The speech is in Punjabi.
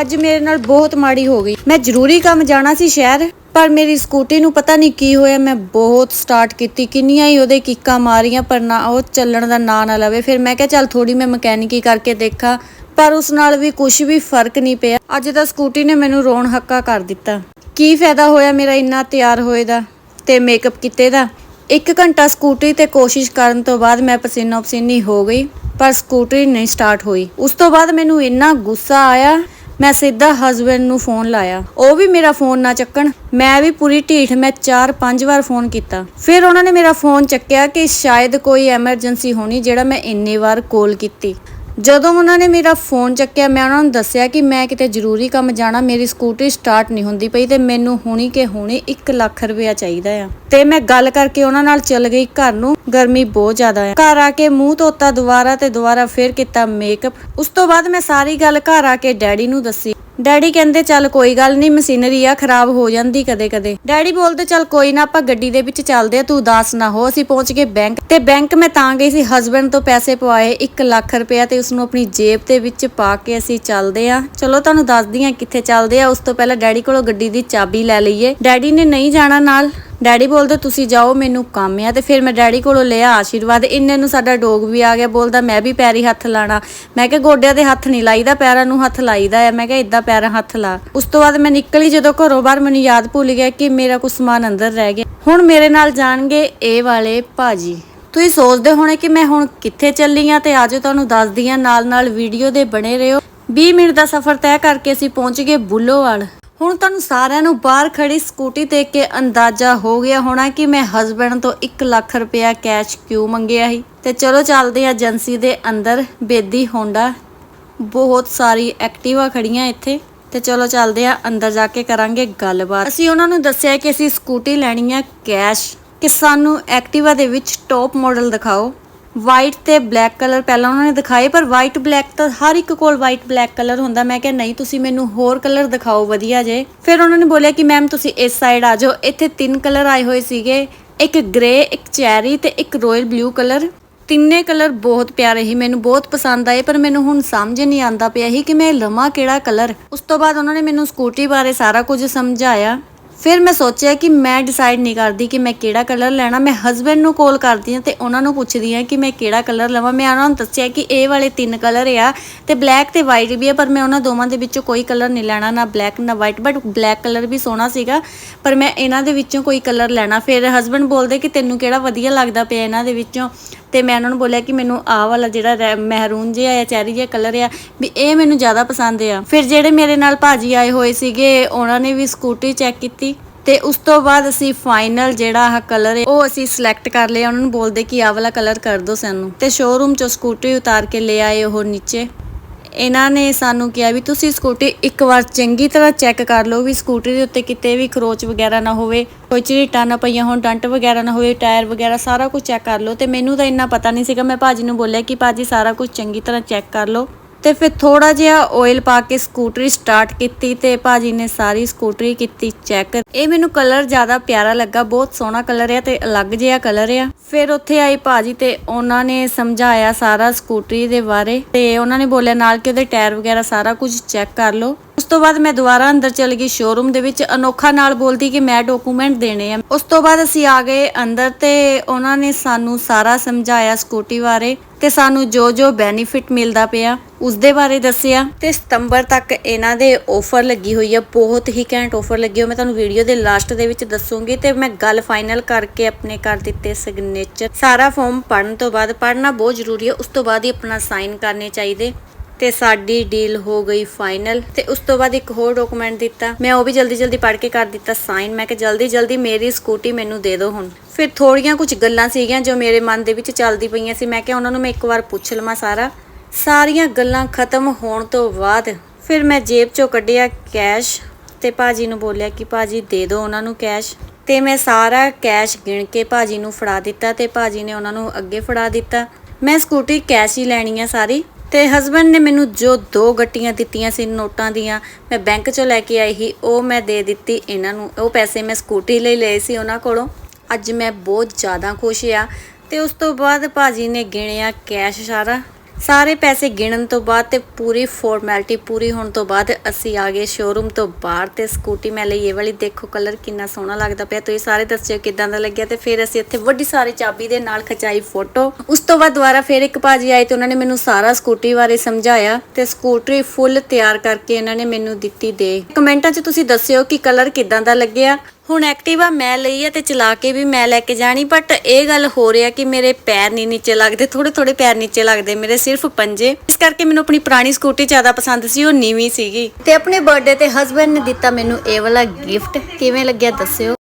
ਅੱਜ ਮੇਰੇ ਨਾਲ ਬਹੁਤ ਮਾੜੀ ਹੋ ਗਈ। ਮੈਂ ਜ਼ਰੂਰੀ ਕੰਮ ਜਾਣਾ ਸੀ ਸ਼ਹਿਰ, ਪਰ ਮੇਰੀ ਸਕੂਟੀ ਨੂੰ ਪਤਾ ਨਹੀਂ ਕੀ ਹੋਇਆ। ਮੈਂ ਬਹੁਤ ਸਟਾਰਟ ਕੀਤੀ, ਕਿੰਨੀਆਂ ਹੀ ਉਹਦੇ ਕਿੱਕਾਂ ਮਾਰੀਆਂ, ਪਰ ਨਾ ਉਹ ਚੱਲਣ ਦਾ ਨਾਂ ਨਾ ਲਵੇ। ਫਿਰ ਮੈਂ ਕਿਹਾ, ਚੱਲ ਥੋੜੀ ਮੈਂ ਮਕੈਨਿਕੀ ਕਰਕੇ ਦੇਖਾਂ, ਪਰ ਉਸ ਨਾਲ ਵੀ ਕੁਝ ਵੀ ਫ਼ਰਕ ਨਹੀਂ ਪਿਆ। ਅੱਜ ਤਾਂ ਸਕੂਟੀ ਨੇ ਮੈਨੂੰ ਰੋਣ ਹੱਕਾ ਕਰ ਦਿੱਤਾ। ਕੀ ਫਾਇਦਾ ਹੋਇਆ ਮੇਰਾ ਇੰਨਾ ਤਿਆਰ ਹੋਏ ਦਾ ਤੇ ਮੇਕਅਪ ਕੀਤੇ ਦਾ? ਇੱਕ ਘੰਟਾ ਸਕੂਟਰੀ ਤੇ ਕੋਸ਼ਿਸ਼ ਕਰਨ ਤੋਂ ਬਾਅਦ ਮੈਂ ਪਸੀਨਾ ਪਸੀਨੀ ਹੋ ਗਈ, ਪਰ ਸਕੂਟਰੀ ਨਹੀਂ ਸਟਾਰਟ ਹੋਈ। ਉਸ ਤੋਂ ਬਾਅਦ ਮੈਨੂੰ ਇੰਨਾ ਗੁੱਸਾ ਆਇਆ ਮੈਂ ਸਿੱਧਾ ਹਸਬੰਡ ਨੂੰ ਫੋਨ ਲਾਇਆ। ਉਹ ਵੀ ਮੇਰਾ ਫੋਨ ਨਾ ਚੱਕਣ। ਮੈਂ ਵੀ ਪੂਰੀ ਢੀਠ ਮੈਂ 4-5 ਵਾਰ ਫੋਨ ਕੀਤਾ। ਫਿਰ ਉਹਨਾਂ ਨੇ ਮੇਰਾ ਫੋਨ ਚੱਕਿਆ ਕਿ ਸ਼ਾਇਦ ਕੋਈ ਐਮਰਜੈਂਸੀ ਹੋਣੀ ਜਿਹੜਾ ਮੈਂ ਇੰਨੀ ਵਾਰ ਕਾਲ ਕੀਤੀ। ਜਦੋਂ ਉਹਨਾਂ ਨੇ ਮੇਰਾ ਫੋਨ ਚੱਕਿਆ, ਮੈਂ ਉਹਨਾਂ ਨੂੰ ਦੱਸਿਆ ਕਿ ਮੈਂ ਕਿਤੇ ਜ਼ਰੂਰੀ ਕੰਮ ਜਾਣਾ, ਮੇਰੀ ਸਕੂਟਰੀ ਸਟਾਰਟ ਨਹੀਂ ਹੁੰਦੀ ਪਈ ਤੇ ਮੈਨੂੰ ਹੁਣੀ ਕੇ ਹੁਣੀ 1 ਲੱਖ ਰੁਪਇਆ ਚਾਹੀਦਾ ਆ। ਤੇ ਮੈਂ ਗੱਲ ਕਰਕੇ ਉਹਨਾਂ ਨਾਲ ਚੱਲ ਗਈ ਘਰ ਨੂੰ, ਗਰਮੀ ਬਹੁਤ ਜ਼ਿਆਦਾ ਆ। ਘਰ ਆ ਕੇ ਮੂੰਹ ਧੋਤਾ ਦੁਬਾਰਾ ਤੇ ਦੁਬਾਰਾ ਫੇਰ ਕੀਤਾ ਮੇਕਅਪ ਉਸ ਤੋਂ ਬਾਅਦ ਮੈਂ ਸਾਰੀ ਗੱਲ ਘਰ ਆ ਕੇ ਡੈਡੀ ਨੂੰ ਦੱਸੀ। ਡੈਡੀ ਕਹਿੰਦੇ, ਚੱਲ ਕੋਈ ਗੱਲ ਨਹੀਂ, ਮਸ਼ੀਨਰੀ ਆ, ਖਰਾਬ ਹੋ ਜਾਂਦੀ ਕਦੇ ਕਦੇ। ਡੈਡੀ ਬੋਲਦੇ, ਚੱਲ ਕੋਈ ਨਾ, ਆਪਾਂ ਗੱਡੀ ਦੇ ਵਿੱਚ ਚੱਲਦੇ ਆ, ਤੂੰ ਉਦਾਸ ਨਾ ਹੋ, ਅਸੀਂ ਪਹੁੰਚ ਗਏ ਬੈਂਕ। ਤੇ ਬੈਂਕ ਮੈਂ ਤਾਂ ਗਈ ਸੀ ਹਸਬੰਡ ਤੋਂ ਪੈਸੇ ਪਵਾਏ 1 ਲੱਖ ਰੁਪਇਆ ਤੇ ਉਸ ਨੂੰ ਆਪਣੀ ਜੇਬ ਦੇ ਵਿੱਚ ਪਾ ਕੇ ਅਸੀਂ ਚੱਲਦੇ ਆ। ਚਲੋ, ਤੁਹਾਨੂੰ ਦੱਸਦੀ ਆ ਕਿੱਥੇ ਚੱਲਦੇ ਆ, ਉਸ ਤੋਂ ਪਹਿਲਾਂ ਡੈਡੀ ਕੋਲੋਂ ਗੱਡੀ ਦੀ ਚਾਬੀ ਲੈ ਲਈਏ। ਡੈਡੀ ਨੇ ਨਹੀਂ ਜਾਣਾ ਨਾਲ। ਡੈਡੀ ਬੋਲਦਾ, ਤੁਸੀਂ ਜਾਓ, ਮੈਨੂੰ ਕੰਮ ਆ। ਤੇ ਫਿਰ ਮੈਂ ਡੈਡੀ ਕੋਲੋਂ ਲਿਆ ਆਸ਼ੀਰਵਾਦ। ਇੰਨੇ ਨੂੰ ਸਾਡਾ ਡੋਗ ਵੀ ਆ ਗਿਆ, ਬੋਲਦਾ, ਮੈਂ ਵੀ ਪੈਰੀ ਹੱਥ ਲਾਣਾ। ਮੈਂ ਕਿਹਾ, ਗੋਡਿਆਂ ਦੇ ਹੱਥ ਨਹੀਂ ਲਾਈਦਾ, ਪੈਰਾਂ ਨੂੰ ਹੱਥ ਲਾਈਦਾ ਆ। ਮੈਂ ਕਿਹਾ ਇਦਾਂ ਪੈਰਾਂ ਹੱਥ ਲਾ। ਉਸ ਤੋਂ ਬਾਅਦ ਮੈਂ ਨਿਕਲੀ ਜਦੋਂ ਘਰੋਂ ਬਾਹਰ, ਮੈਨੂੰ ਯਾਦ ਭੁੱਲ ਗਿਆ ਕਿ ਮੇਰਾ ਕੁਝ ਸਮਾਨ ਅੰਦਰ ਰਹਿ ਗਿਆ। ਹੁਣ ਮੇਰੇ ਨਾਲ ਜਾਣਗੇ ਇਹ ਵਾਲੇ ਭਾਜੀ। ਤੁਸੀਂ ਸੋਚਦੇ ਹੋਣੇ ਕਿ ਮੈਂ ਹੁਣ ਕਿੱਥੇ ਚੱਲੀ ਆ, ਤੇ ਆਜੋ ਤੁਹਾਨੂੰ ਦੱਸਦੀ ਆ ਨਾਲ ਨਾਲ ਵੀਡੀਓ ਦੇ ਬਣੇ ਰਹੋ। 20 ਮਿੰਟ ਦਾ ਸਫ਼ਰ ਤੈਅ ਕਰਕੇ ਅਸੀਂ ਪਹੁੰਚ ਗਏ ਬੁੱਲੋਵਾਲ। ਹੁਣ ਤੁਹਾਨੂੰ ਸਾਰਿਆਂ ਨੂੰ ਬਾਹਰ ਖੜੀ ਸਕੂਟੀ ਦੇਖ ਕੇ ਅੰਦਾਜ਼ਾ ਹੋ ਗਿਆ ਹੋਣਾ ਕਿ ਮੈਂ ਹਸਬੰਡ ਤੋਂ 1 ਲੱਖ ਰੁਪਇਆ ਕੈਸ਼ ਕਿਉਂ ਮੰਗਿਆ ਸੀ। ਤੇ ਚਲੋ ਚੱਲਦੇ ਆ ਏਜੰਸੀ ਦੇ ਅੰਦਰ। ਬੇਦੀ, ਹੋਂਡਾ, ਬਹੁਤ ਸਾਰੀ ਐਕਟਿਵਾ ਖੜੀਆਂ ਇੱਥੇ। ਤੇ ਚਲੋ ਚੱਲਦੇ ਆ ਅੰਦਰ ਜਾ ਕੇ ਕਰਾਂਗੇ ਗੱਲਬਾਤ। ਅਸੀਂ ਉਹਨਾਂ ਨੂੰ ਦੱਸਿਆ ਕਿ ਅਸੀਂ ਸਕੂਟੀ ਲੈਣੀ ਆ ਕੈਸ਼ ਕਿ ਸਾਨੂੰ ਐਕਟਿਵਾ ਦੇ ਵਿੱਚ ਟੌਪ ਮਾਡਲ ਦਿਖਾਓ। ਵਾਈਟ ਤੇ ਬਲੈਕ ਕਲਰ ਪਹਿਲਾਂ ਉਹਨਾਂ ਨੇ ਦਿਖਾਏ, ਪਰ ਵਾਈਟ ਬਲੈਕ ਤਾਂ ਹਰ ਇੱਕ ਕੋਲ ਵਾਈਟ ਬਲੈਕ ਕਲਰ ਹੁੰਦਾ। ਮੈਂ ਕਿਹਾ, ਨਹੀਂ, ਤੁਸੀਂ ਮੈਨੂੰ ਹੋਰ ਕਲਰ ਦਿਖਾਓ, ਵਧੀਆ ਜੇ। ਫਿਰ ਉਹਨਾਂ ਨੇ ਬੋਲਿਆ ਕਿ ਮੈਮ ਤੁਸੀਂ ਇਸ ਸਾਈਡ ਆ ਜਾਓ। ਇੱਥੇ ਤਿੰਨ ਕਲਰ ਆਏ ਹੋਏ ਸੀਗੇ। ਇੱਕ ਗ੍ਰੇ ਇੱਕ ਚੈਰੀ ਤੇ ਇੱਕ ਰਾਇਲ ਬਲੂ ਕਲਰ ਤਿੰਨੇ ਕਲਰ ਬਹੁਤ ਪਿਆਰੇ ਸੀ। ਮੈਨੂੰ ਬਹੁਤ ਪਸੰਦ ਆਏ, ਪਰ ਮੈਨੂੰ ਹੁਣ ਸਮਝ ਨਹੀਂ ਆਂਦਾ ਪਿਆ ਸੀ ਕਿ ਮੈਂ ਲਵਾਂ ਕਿਹੜਾ ਕਲਰ ਉਸ ਤੋਂ ਬਾਅਦ ਉਹਨਾਂ ਨੇ ਮੈਨੂੰ ਸਕੂਟੀ ਬਾਰੇ ਸਾਰਾ ਕੁਝ ਸਮਝਾਇਆ। ਫਿਰ ਮੈਂ ਸੋਚਿਆ ਕਿ ਮੈਂ ਡਿਸਾਈਡ ਨਹੀਂ ਕਰਦੀ ਕਿ ਮੈਂ ਕਿਹੜਾ ਕਲਰ ਲੈਣਾ। ਮੈਂ ਹਸਬੰਡ ਨੂੰ ਕਾਲ ਕਰਦੀ ਹਾਂ ਤੇ ਉਹਨਾਂ ਨੂੰ ਪੁੱਛਦੀ ਹਾਂ ਕਿ ਮੈਂ ਕਿਹੜਾ ਕਲਰ ਲਵਾਂ। ਮੈਂ ਉਹਨਾਂ ਨੂੰ ਦੱਸਿਆ ਕਿ ਇਹ ਵਾਲੇ ਤਿੰਨ ਕਲਰ ਆ ਤੇ ਬਲੈਕ ਤੇ ਵਾਈਟ ਵੀ ਆ, ਪਰ ਮੈਂ ਉਹਨਾਂ ਦੋਵਾਂ ਦੇ ਵਿੱਚੋਂ ਕੋਈ ਕਲਰ ਨਹੀਂ ਲੈਣਾ, ਨਾ ਬਲੈਕ ਨਾ ਵਾਈਟ ਬਟ ਬਲੈਕ ਕਲਰ ਵੀ ਸੋਹਣਾ ਸੀਗਾ, ਪਰ ਮੈਂ ਇਹਨਾਂ ਦੇ ਵਿੱਚੋਂ ਕੋਈ ਕਲਰ ਲੈਣਾ। ਫਿਰ ਹਸਬੰਡ ਬੋਲਦੇ ਕਿ ਤੈਨੂੰ ਕਿਹੜਾ ਵਧੀਆ ਲੱਗਦਾ ਪਿਆ ਇਹਨਾਂ ਦੇ ਵਿੱਚੋਂ? ਤੇ ਮੈਂ ਉਹਨਾਂ ਨੂੰ ਬੋਲਿਆ ਕਿ ਮੈਨੂੰ ਆਹ ਵਾਲਾ ਜਿਹੜਾ ਰੈ- ਮਹਿਰੂਨ ਜਿਹਾ ਆ, ਚੈਰੀ ਜਿਹਾ ਕਲਰ ਆ, ਵੀ ਇਹ ਮੈਨੂੰ ਜ਼ਿਆਦਾ ਪਸੰਦ ਆ। ਫਿਰ ਜਿਹੜੇ ਮੇਰੇ ਨਾਲ ਭਾਜੀ ਆਏ ਹੋਏ ਸੀਗੇ, ਉਹਨਾਂ ਨੇ ਵੀ ਸਕੂਟੀ ਚੈੱਕ ਕੀਤੀ ਤੇ ਉਸ ਤੋਂ ਬਾਅਦ ਅਸੀਂ ਫਾਈਨਲ ਜਿਹੜਾ ਆ ਕਲਰ ਹੈ ਉਹ ਅਸੀਂ ਸਿਲੈਕਟ ਕਰ ਲਿਆ। ਉਹਨਾਂ ਨੂੰ ਬੋਲਦੇ ਕਿ ਆਹ ਵਾਲਾ ਕਲਰ ਕਰ ਦਿਓ ਸਾਨੂੰ। ਤੇ ਸ਼ੋਰੂਮ ਚੋਂ ਸਕੂਟਰੀ ਉਤਾਰ ਕੇ ਲੈ ਆਏ ਉਹ ਨੀਚੇ। ਇਹਨਾਂ ਨੇ ਸਾਨੂੰ ਕਿਹਾ ਵੀ ਤੁਸੀਂ ਸਕੂਟੀ ਇੱਕ ਵਾਰ ਚੰਗੀ ਤਰ੍ਹਾਂ ਚੈੱਕ ਕਰ ਲਓ ਵੀ ਸਕੂਟਰੀ ਦੇ ਉੱਤੇ ਕਿਤੇ ਵੀ ਖਰੋਚ ਵਗੈਰਾ ਨਾ ਹੋਵੇ, ਕੋਈ ਝਰੀਟਾਂ ਨਾ ਪਈਆਂ ਹੋਣ, ਡੰਟ ਵਗੈਰਾ ਨਾ ਹੋਵੇ, ਟਾਇਰ ਵਗੈਰਾ ਸਾਰਾ ਕੁਝ ਚੈੱਕ ਕਰ ਲਓ ਤੇ ਮੈਨੂੰ ਤਾਂ ਇੰਨਾ ਪਤਾ ਨਹੀਂ ਸੀਗਾ, ਮੈਂ ਭਾਜੀ ਨੂੰ ਬੋਲਿਆ ਕਿ ਭਾਜੀ ਸਾਰਾ ਕੁਝ ਚੰਗੀ ਤਰ੍ਹਾਂ ਚੈੱਕ ਕਰ ਲਓ। ਤੇ ਫਿਰ ਥੋੜਾ ਜਿਹਾ ਆਇਲ ਪਾ ਕੇ ਸਕੂਟਰੀ ਸਟਾਰਟ ਕੀਤੀ ਤੇ ਭਾਜੀ ਨੇ ਸਾਰੀ ਸਕੂਟਰੀ ਕੀਤੀ ਚੈੱਕ ਇਹ ਮੈਨੂੰ ਕਲਰ ਜ਼ਿਆਦਾ ਪਿਆਰਾ ਲੱਗਾ, ਬਹੁਤ ਸੋਹਣਾ ਕਲਰ ਆ ਤੇ ਅਲੱਗ ਜਿਹਾ ਕਲਰ ਆ। ਫਿਰ ਉੱਥੇ ਆਈ ਭਾਜੀ ਤੇ ਉਹਨਾਂ ਨੇ ਸਮਝਾਇਆ ਸਾਰਾ ਸਕੂਟਰੀ ਦੇ ਬਾਰੇ ਤੇ ਉਹਨਾਂ ਨੇ ਬੋਲਿਆ, ਨਾਲ ਕਿ ਉਹਦੇ ਟਾਇਰ ਵਗੈਰਾ ਸਾਰਾ ਕੁਝ ਚੈੱਕ ਕਰ ਲਓ। ਉਸ ਤੋਂ ਬਾਅਦ ਮੈਂ ਦੁਬਾਰਾ ਅੰਦਰ ਚਲ ਗਈ ਸ਼ੋਰੂਮ ਦੇ ਵਿੱਚ। ਅਨੋਖਾ ਨਾਲ ਬੋਲਦੀ ਕਿ ਮੈਂ ਡਾਕੂਮੈਂਟ ਦੇਣੇ ਆ। ਉਸ ਤੋਂ ਬਾਅਦ ਅਸੀਂ ਆ ਗਏ ਅੰਦਰ ਤੇ ਉਹਨਾਂ ਨੇ ਸਾਨੂੰ ਸਾਰਾ ਸਮਝਾਇਆ ਸਕੂਟੀ ਬਾਰੇ ਤੇ ਸਾਨੂੰ ਜੋ ਜੋ ਬੈਨੀਫਿਟ ਮਿਲਦਾ ਪਿਆ। ਉਸ ਦੇ ਬਾਰੇ ਦੱਸਿਆ ਤੇ ਸਤੰਬਰ ਤੱਕ ਇਹਨਾਂ ਦੇ ਆਫਰ ਲੱਗੀ ਹੋਈ ਆ, ਬਹੁਤ ਹੀ ਘੈਂਟ ਆਫਰ ਲੱਗੀ ਹੋ ਮੈਂ ਤੁਹਾਨੂੰ ਵੀਡੀਓ ਦੇ ਲਾਸਟ ਦੇ ਵਿੱਚ ਦੱਸੂਗੀ ਤੇ ਮੈਂ ਗੱਲ ਫਾਈਨਲ ਕਰਕੇ ਆਪਣੇ ਕਰ ਦਿੱਤੇ ਸਿਗਨੇਚਰ ਸਾਰਾ ਫਾਰਮ ਪੜਨ ਤੋਂ ਬਾਅਦ ਪੜਨਾ ਬਹੁਤ ਜ਼ਰੂਰੀ ਹੈ ਉਸ ਤੋਂ ਬਾਅਦ ਹੀ ਆਪਣਾ ਸਾਈਨ ਕਰਨੇ ਚਾਹੀਦੇ। ਤੇ ਸਾਡੀ ਡੀਲ ਹੋ ਗਈ ਫਾਈਨਲ ਤੇ ਉਸ ਤੋਂ ਬਾਅਦ ਇੱਕ ਹੋਰ ਡਾਕੂਮੈਂਟ ਦਿੱਤਾ। ਮੈਂ ਉਹ ਵੀ ਜਲਦੀ ਜਲਦੀ ਪੜ੍ਹ ਕੇ ਕਰ ਦਿੱਤਾ ਸਾਈਨ ਮੈਂ ਕਿ ਜਲਦੀ ਜਲਦੀ ਮੇਰੀ ਸਕੂਟੀ ਮੈਨੂੰ ਦੇ ਦਿਓ ਹੁਣ। ਫਿਰ ਥੋੜੀਆਂ ਕੁਝ ਗੱਲਾਂ ਸੀਗੀਆਂ ਜੋ ਮੇਰੇ ਮਨ ਦੇ ਵਿੱਚ ਚੱਲਦੀ ਪਈਆਂ ਸੀ। ਮੈਂ ਕਿਹਾ ਉਹਨਾਂ ਨੂੰ ਮੈਂ ਇੱਕ ਵਾਰ ਪੁੱਛ ਲਵਾਂ ਸਾਰਾ। ਸਾਰੀਆਂ ਗੱਲਾਂ ਖਤਮ ਹੋਣ ਤੋਂ ਬਾਅਦ ਫਿਰ ਮੈਂ ਜੇਬ ਚੋਂ ਕੱਢਿਆ ਕੈਸ਼ ਤੇ ਭਾਜੀ ਨੂੰ ਬੋਲਿਆ ਕਿ ਭਾਜੀ ਦੇ ਦਿਓ ਉਹਨਾਂ ਨੂੰ ਕੈਸ਼। ਤੇ ਮੈਂ ਸਾਰਾ ਕੈਸ਼ ਗਿਣ ਕੇ ਭਾਜੀ ਨੂੰ ਫੜਾ ਦਿੱਤਾ ਤੇ ਭਾਜੀ ਨੇ ਉਹਨਾਂ ਨੂੰ ਅੱਗੇ ਫੜਾ ਦਿੱਤਾ। ਮੈਂ ਸਕੂਟੀ ਕੈਸ਼ ਹੀ ਲੈਣੀ ਆ ਸਾਰੀ। ਤੇ ਹਸਬੰਡ ਨੇ ਮੈਨੂੰ ਜੋ ਦੋ ਗੱਟੀਆਂ ਦਿੱਤੀਆਂ ਸੀ ਨੋਟਾਂ ਦੀਆਂ, ਮੈਂ ਬੈਂਕ ਚੋਂ ਲੈ ਕੇ ਆਈ ਸੀ, ਉਹ ਮੈਂ ਦੇ ਦਿੱਤੀ ਇਹਨਾਂ ਨੂੰ। ਉਹ ਪੈਸੇ ਮੈਂ ਸਕੂਟੀ ਲਈ ਲਏ ਸੀ ਉਹਨਾਂ ਕੋਲੋਂ। ਅੱਜ ਮੈਂ ਬਹੁਤ ਜ਼ਿਆਦਾ ਖੁਸ਼ ਆ। ਤੇ ਉਸ ਤੋਂ ਬਾਅਦ ਭਾਜੀ ਨੇ ਗਿਣਿਆ ਕੈਸ਼ ਸਾਰਾ। ਸਾਰੇ ਪੈਸੇ ਗਿਣਨ ਤੋਂ ਬਾਅਦ ਤੇ ਪੂਰੀ ਫਾਰਮੈਲਿਟੀ ਪੂਰੀ ਹੋਣ ਤੋਂ ਬਾਅਦ ਅਸੀਂ ਆ ਗਏ ਸ਼ੋਰੂਮ ਤੋਂ ਬਾਹਰ ਤੇ ਸਕੂਟੀ ਮੈਂ ਲਈ। ਇਹ ਵਾਲੀ ਦੇਖੋ ਕਲਰ ਕਿੰਨਾ ਸੋਹਣਾ ਲੱਗਦਾ ਪਿਆ। ਤੁਸੀਂ ਸਾਰੇ ਦੱਸਿਓ ਕਿਦਾਂ ਦਾ ਲੱਗਿਆ ਤੇ ਫਿਰ ਅਸੀਂ ਇੱਥੇ ਵੱਡੀ ਸਾਰੀ ਚਾਬੀ ਦੇ ਨਾਲ ਖਚਾਈ ਫੋਟੋ ਉਸ ਤੋਂ ਬਾਅਦ ਦੁਬਾਰਾ ਫਿਰ ਇੱਕ ਭਾਜੀ ਆਏ ਤੇ ਉਹਨਾਂ ਨੇ ਮੈਨੂੰ ਸਾਰਾ ਸਕੂਟਰੀ ਬਾਰੇ ਸਮਝਾਇਆ ਤੇ ਸਕੂਟਰੀ ਫੁੱਲ ਤਿਆਰ ਕਰਕੇ ਇਹਨਾਂ ਨੇ ਮੈਨੂੰ ਦਿੱਤੀ ਦੇ। ਕਮੈਂਟਾਂ 'ਚ ਤੁਸੀਂ ਦੱਸਿਓ ਕਿ ਕਲਰ ਕਿਦਾਂ ਦਾ ਲੱਗਿਆ। ਹੁਣ ਐਕਟਿਵਾ ਮੈਂ ਲਈ ਆ ਤੇ ਚਲਾ ਕੇ ਵੀ ਮੈਂ ਲੈ ਕੇ ਜਾਣੀ ਬਟ ਇਹ ਗੱਲ ਹੋ ਰਿਹਾ ਕਿ ਮੇਰੇ ਪੈਰ ਨਹੀਂ ਨੀਚੇ ਲੱਗਦੇ ਥੋੜੇ ਥੋੜੇ ਪੈਰ ਨੀਚੇ ਲੱਗਦੇ, ਮੇਰੇ ਸਿਰਫ ਪੰਜੇ। ਇਸ ਕਰਕੇ ਮੈਨੂੰ ਆਪਣੀ ਪੁਰਾਣੀ ਸਕੂਟੀ ਜ਼ਿਆਦਾ ਪਸੰਦ ਸੀ, ਉਹ ਨੀਵੀਂ ਸੀਗੀ। ਤੇ ਆਪਣੇ ਬਰਥਡੇ ਤੇ ਹਸਬੰਡ ਨੇ ਦਿੱਤਾ ਮੈਨੂੰ ਇਹ ਵਾਲਾ ਗਿਫਟ ਕਿਵੇਂ ਲੱਗਿਆ ਦੱਸਿਓ?